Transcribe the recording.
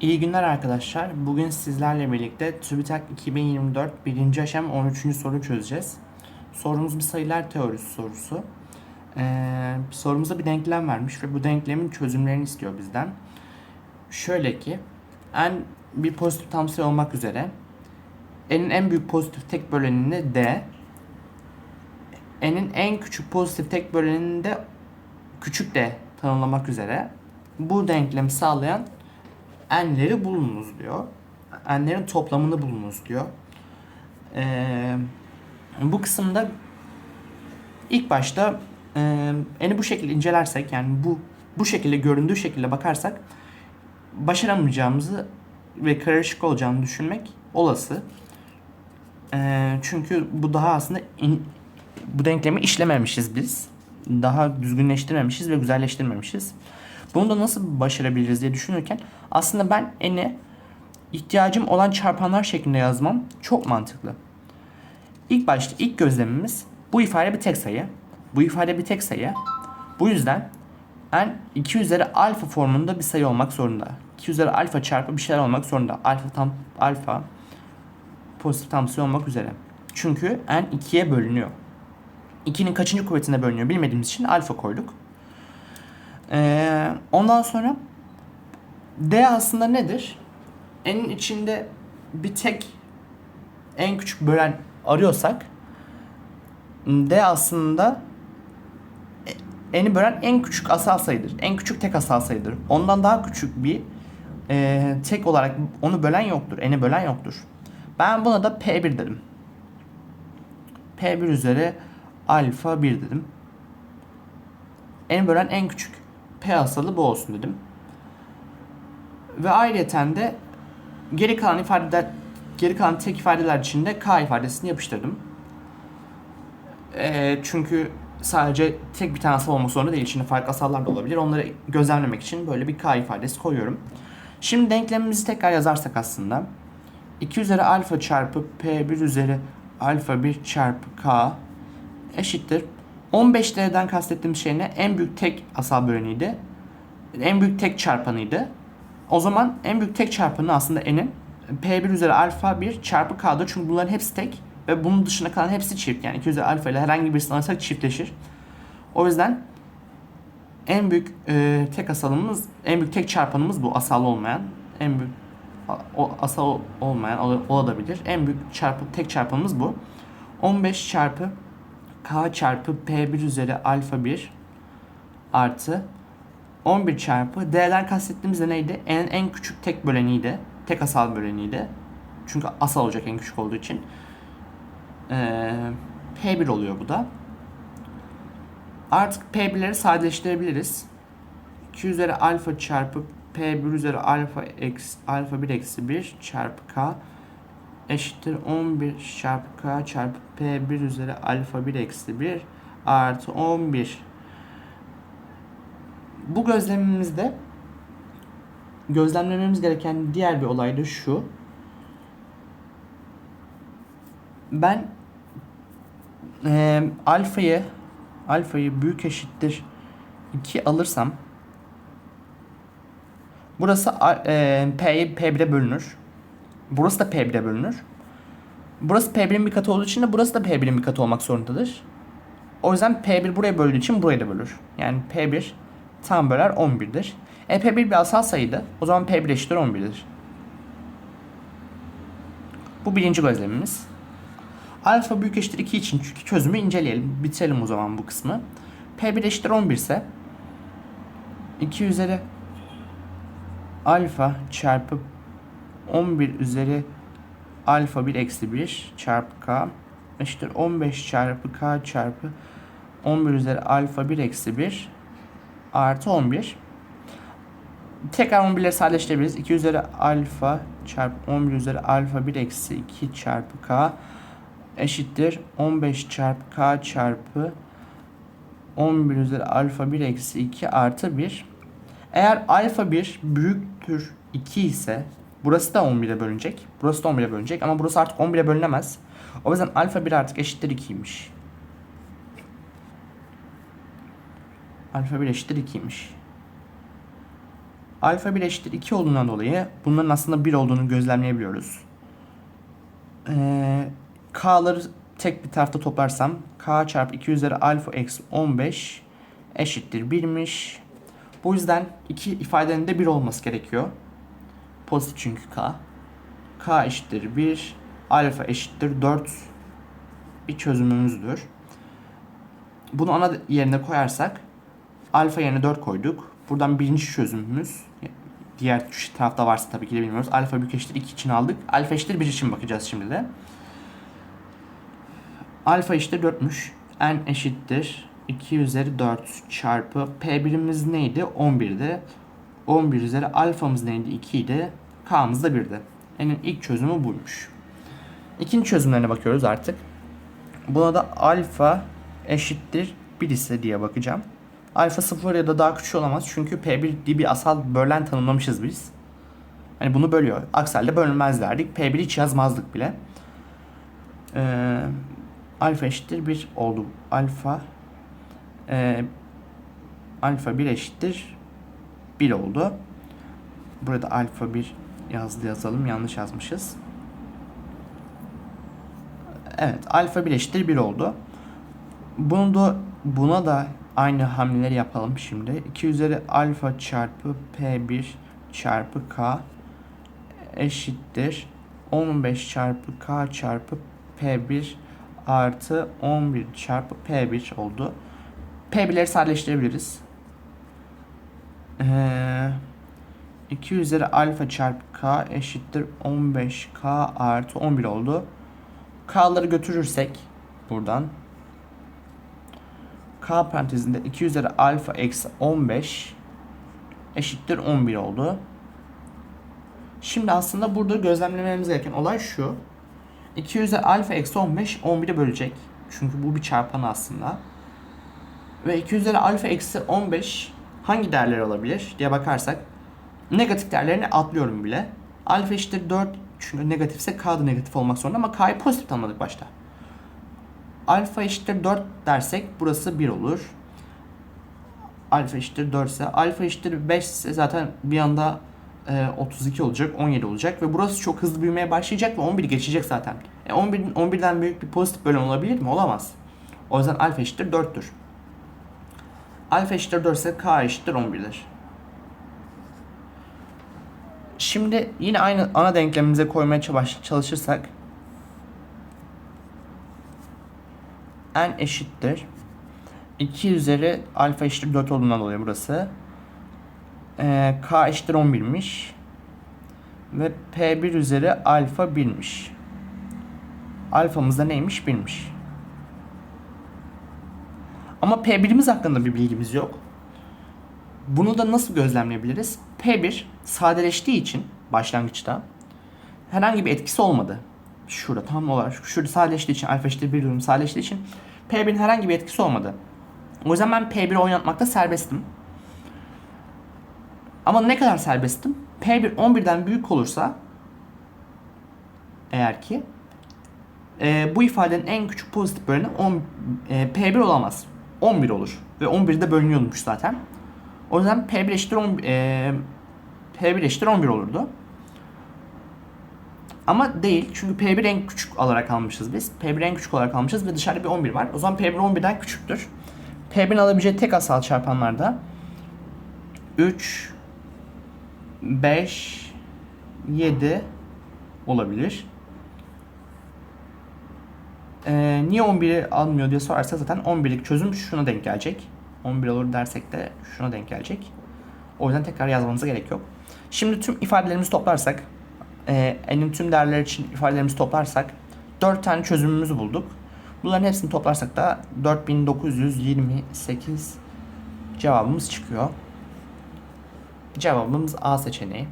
İyi günler arkadaşlar. Bugün sizlerle birlikte TÜBİTAK 2024 birinci aşam 13. soru çözeceğiz. Sorumuz bir sayılar teorisi sorusu. Ee, sorumuza bir denklem vermiş ve bu denklemin çözümlerini istiyor bizden. Şöyle ki n bir pozitif tam sayı olmak üzere n'in en büyük pozitif tek bölenini d n'in en küçük pozitif tek bölenini de küçük d tanımlamak üzere bu denklemi sağlayan n'leri bulunuz diyor. N'lerin toplamını bulunuz diyor. Ee, bu kısımda ilk başta e, n'i bu şekilde incelersek yani bu bu şekilde göründüğü şekilde bakarsak başaramayacağımızı ve karışık olacağını düşünmek olası. Ee, çünkü bu daha aslında in- bu denklemi işlememişiz biz. Daha düzgünleştirmemişiz ve güzelleştirmemişiz. Bunu da nasıl başarabiliriz diye düşünürken aslında ben n'i ihtiyacım olan çarpanlar şeklinde yazmam çok mantıklı. İlk başta ilk gözlemimiz bu ifade bir tek sayı. Bu ifade bir tek sayı. Bu yüzden n 2 üzeri alfa formunda bir sayı olmak zorunda. 2 üzeri alfa çarpı bir şeyler olmak zorunda. Alfa tam alfa pozitif tam sayı olmak üzere. Çünkü n 2'ye bölünüyor. 2'nin kaçıncı kuvvetine bölünüyor bilmediğimiz için alfa koyduk. Ee, ondan sonra D aslında nedir? N'in içinde bir tek en küçük bölen arıyorsak D aslında N'i bölen en küçük asal sayıdır. En küçük tek asal sayıdır. Ondan daha küçük bir e, tek olarak onu bölen yoktur. N'i bölen yoktur. Ben buna da P1 dedim. P1 üzeri alfa 1 dedim. N bölen en küçük P asalı bu olsun dedim. Ve ayrıyeten de geri kalan ifadeler geri kalan tek ifadeler içinde K ifadesini yapıştırdım. Ee, çünkü sadece tek bir tane asal olmak zorunda değil. İçinde farklı asallar da olabilir. Onları gözlemlemek için böyle bir K ifadesi koyuyorum. Şimdi denklemimizi tekrar yazarsak aslında 2 üzeri alfa çarpı P1 üzeri alfa 1 çarpı K eşittir 15 D'den kastettiğim şey ne? En büyük tek asal böleniydi. En büyük tek çarpanıydı. O zaman en büyük tek çarpanı aslında n'in P1 üzeri alfa 1 çarpı K'dır. Çünkü bunların hepsi tek ve bunun dışında kalan hepsi çift. Yani 2 üzeri alfa ile herhangi birisini alırsak çiftleşir. O yüzden en büyük e, tek asalımız, en büyük tek çarpanımız bu asal olmayan. En büyük o asal olmayan olabilir. En büyük çarpı tek çarpanımız bu. 15 çarpı k çarpı p1 üzeri alfa 1 artı 11 çarpı d'den kastettiğimiz de neydi? En, en küçük tek böleniydi. Tek asal böleniydi. Çünkü asal olacak en küçük olduğu için. Ee, P1 oluyor bu da. Artık P1'leri sadeleştirebiliriz. 2 üzeri alfa çarpı P1 üzeri alfa eksi, alfa 1 eksi 1 çarpı K eşittir 11 çarpı k çarpı p1 üzeri alfa 1 eksi 1 artı 11. Bu gözlemimizde gözlemlememiz gereken diğer bir olay da şu. Ben e, alfayı alfayı büyük eşittir 2 alırsam burası e, P, P1'e bölünür. Burası da P1'e bölünür. Burası P1'in bir katı olduğu için de burası da P1'in bir katı olmak zorundadır. O yüzden P1 buraya böldüğü için burayı da bölür. Yani P1 tam böler 11'dir. E P1 bir asal sayıydı. O zaman P1 eşittir 11'dir. Bu birinci gözlemimiz. Alfa büyük eşittir 2 için çünkü çözümü inceleyelim. Bitirelim o zaman bu kısmı. P1 eşittir 11 ise 2 üzeri alfa çarpı 11 üzeri alfa 1 eksi 1 çarpı k eşittir 15 çarpı k çarpı 11 üzeri alfa 1 eksi 1 artı 11. Tekrar 11'leri sadeleştirebiliriz. 2 üzeri alfa çarpı 11 üzeri alfa 1 eksi 2 çarpı k eşittir 15 çarpı k çarpı 11 üzeri alfa 1 eksi 2 artı 1. Eğer alfa 1 büyüktür 2 ise Burası da 11'e bölünecek. Burası da 11'e bölünecek ama burası artık 11'e bölünemez. O yüzden alfa 1 artık eşittir 2'ymiş. Alfa 1 eşittir 2'ymiş. Alfa 1 eşittir 2 olduğundan dolayı bunların aslında 1 olduğunu gözlemleyebiliyoruz. Ee, K'ları tek bir tarafta toplarsam K çarpı 2 üzeri alfa eksi 15 eşittir 1'miş. Bu yüzden iki ifadenin de 1 olması gerekiyor. Pozitif çünkü K. K eşittir 1, alfa eşittir 4 bir çözümümüzdür. Bunu ana yerine koyarsak alfa yerine 4 koyduk. Buradan birinci çözümümüz diğer tarafta varsa tabii ki de bilmiyoruz. Alfa büyük eşittir 2 için aldık. Alfa eşittir 1 için bakacağız şimdi de. Alfa eşittir 4'müş. N eşittir 2 üzeri 4 çarpı P birimimiz neydi? 11'di. 11 üzeri alfamız neydi? 2 idi. K'mız da 1'di. N'in ilk çözümü buymuş. İkinci çözümlerine bakıyoruz artık. Buna da alfa eşittir 1 ise diye bakacağım. Alfa 0 ya da daha küçük olamaz. Çünkü P1 diye bir asal bölen tanımlamışız biz. Hani bunu bölüyor. Aksel'de bölünmez derdik. P1 hiç yazmazdık bile. Ee, alfa eşittir 1 oldu. Alfa e, alfa 1 eşittir 1 oldu. Burada alfa 1 yazdı yazalım. Yanlış yazmışız. Evet. Alfa 1 eşittir 1 oldu. Bunu da buna da aynı hamleleri yapalım şimdi. 2 üzeri alfa çarpı P1 çarpı K eşittir 15 çarpı K çarpı P1 artı 11 çarpı P1 oldu. P1'leri sadeleştirebiliriz. Ee, 2 üzeri alfa çarpı K eşittir 15K artı 11 oldu. K'ları götürürsek buradan K parantezinde 2 üzeri alfa eksi 15 eşittir 11 oldu. Şimdi aslında burada gözlemlememiz gereken olay şu. 2 üzeri alfa eksi 15 11'e bölecek. Çünkü bu bir çarpan aslında. Ve 2 üzeri alfa eksi 15 hangi değerler olabilir diye bakarsak negatif değerlerini atlıyorum bile. Alfa eşittir 4 çünkü negatifse k da negatif olmak zorunda ama k'yı pozitif tanımladık başta. Alfa eşittir 4 dersek burası 1 olur. Alfa eşittir 4 ise alfa eşittir 5 ise zaten bir anda e, 32 olacak, 17 olacak ve burası çok hızlı büyümeye başlayacak ve 11 geçecek zaten. E 11 11'den büyük bir pozitif bölüm olabilir mi? Olamaz. O yüzden alfa eşittir 4'tür. Alfa eşittir 4 ise k eşittir 11'dir. Şimdi yine aynı ana denklemimize koymaya çalışırsak n eşittir 2 üzeri alfa eşittir 4 olduğundan dolayı burası. Ee, k eşittir 11'miş. Ve p1 üzeri alfa 1'miş. Alfamız da neymiş? 1'miş. Ama P1'imiz hakkında bir bilgimiz yok. Bunu da nasıl gözlemleyebiliriz? P1 sadeleştiği için başlangıçta herhangi bir etkisi olmadı. Şurada tam olarak şurada sadeleştiği için alfa eşittir 1 durum sadeleştiği için P1'in herhangi bir etkisi olmadı. O yüzden ben P1'i oynatmakta serbestim. Ama ne kadar serbestim? P1 11'den büyük olursa eğer ki e, bu ifadenin en küçük pozitif 10, e, P1 olamaz. 11 olur. Ve 11'de bölünüyormuş zaten. O yüzden P1 eşittir 10, e, P1 eşittir 11 olurdu. Ama değil. Çünkü P1 en küçük olarak almışız biz. P1 en küçük olarak almışız ve dışarıda bir 11 var. O zaman P1 11'den küçüktür. P1'in alabileceği tek asal çarpanlarda 3, 5, 7 olabilir. Ee, niye 11'i almıyor diye sorarsa zaten 11'lik çözüm şuna denk gelecek. 11 olur dersek de şuna denk gelecek. O yüzden tekrar yazmanıza gerek yok. Şimdi tüm ifadelerimizi toplarsak, e, n'in tüm değerleri için ifadelerimizi toplarsak 4 tane çözümümüzü bulduk. Bunların hepsini toplarsak da 4928 cevabımız çıkıyor. Cevabımız A seçeneği.